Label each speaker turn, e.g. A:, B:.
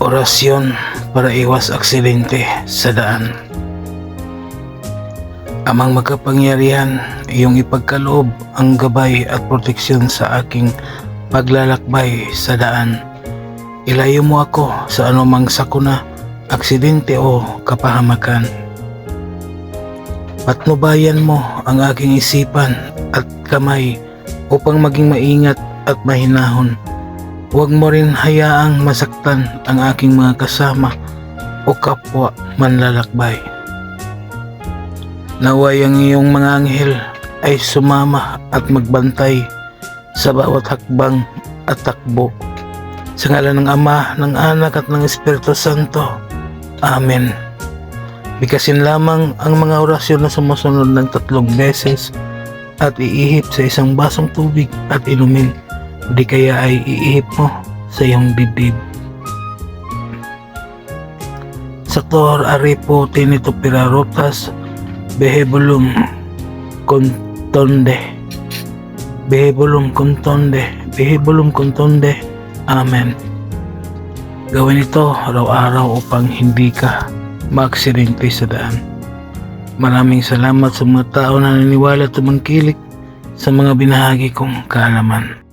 A: Orasyon para iwas aksidente sa daan. Amang makapangyarihan, iyong ipagkaloob ang gabay at proteksyon sa aking paglalakbay sa daan. Ilayo mo ako sa anumang sakuna, aksidente o kapahamakan. Patnubayan mo ang aking isipan at kamay upang maging maingat at mahinahon. Huwag mo rin hayaang masaktan ang aking mga kasama o kapwa manlalakbay. Naway ang iyong mga anghel ay sumama at magbantay sa bawat hakbang at takbo. Sa ngalan ng Ama, ng Anak at ng Espiritu Santo. Amen. Bikasin lamang ang mga orasyon na sumusunod ng tatlong beses at iihip sa isang basong tubig at inumin. Di kaya ay iihip mo sa iyong dibdib. Sator Aripo Tinito Pirarotas Behebulum Contonde Behebulum Contonde Behebulum Contonde Amen Gawin ito araw-araw upang hindi ka maaksidente sa daan. Maraming salamat sa mga tao na naniniwala at tumangkilik sa mga binahagi kong kaalaman.